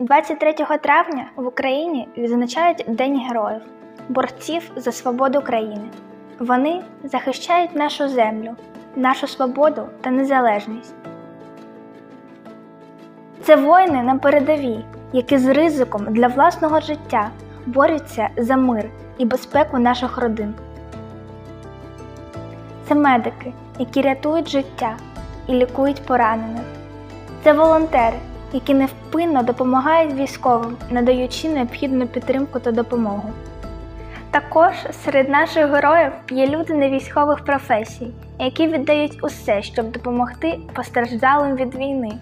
23 травня в Україні відзначають День героїв, борців за свободу країни. Вони захищають нашу землю, нашу свободу та незалежність. Це воїни на передовій, які з ризиком для власного життя борються за мир і безпеку наших родин. Це медики, які рятують життя і лікують поранених. Це волонтери, які невпинно допомагають військовим, надаючи необхідну підтримку та допомогу. Також серед наших героїв є люди невійськових професій, які віддають усе, щоб допомогти постраждалим від війни.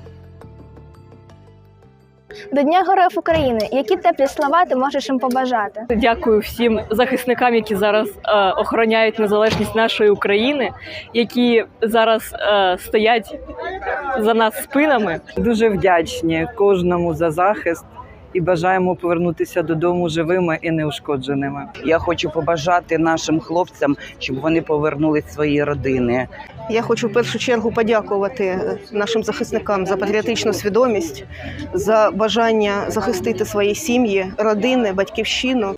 До Дня Героїв України, які теплі слова ти можеш їм побажати? Дякую всім захисникам, які зараз е, охороняють незалежність нашої України, які зараз е, стоять за нас спинами. Дуже вдячні кожному за захист і бажаємо повернутися додому живими і неушкодженими. Я хочу побажати нашим хлопцям, щоб вони повернули свої родини. Я хочу в першу чергу подякувати нашим захисникам за патріотичну свідомість, за бажання захистити свої сім'ї, родини, батьківщину.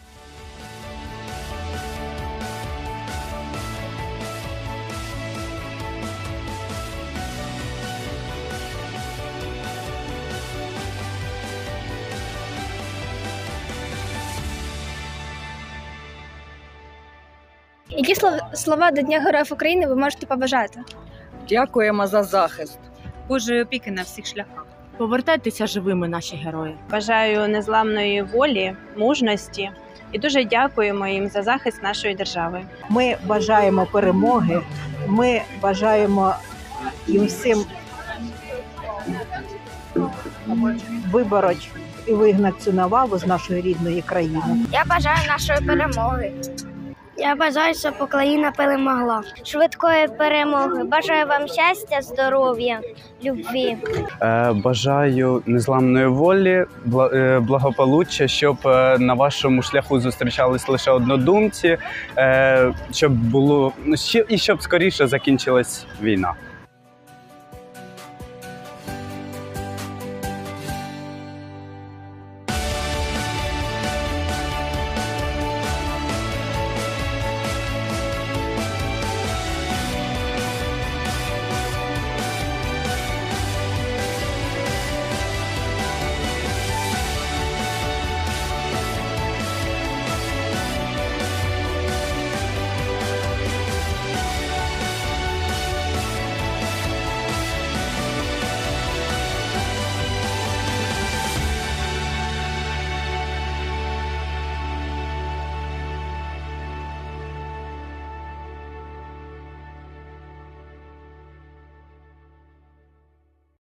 Які слова до Дня Героїв України ви можете побажати? Дякуємо за захист. Божої опіки на всіх шляхах. Повертайтеся живими, наші герої. Бажаю незламної волі, мужності і дуже дякуємо їм за захист нашої держави. Ми бажаємо перемоги. Ми бажаємо їм всім вибороть і вигнати цю навалу з нашої рідної країни. Я бажаю нашої перемоги. Я бажаю, щоб Україна перемогла. Швидкої перемоги. Бажаю вам щастя, здоров'я, любві. Е, Бажаю незламної волі, е, благополуччя, щоб е, на вашому шляху зустрічались лише однодумці, щоб було ну, і щоб скоріше закінчилась війна.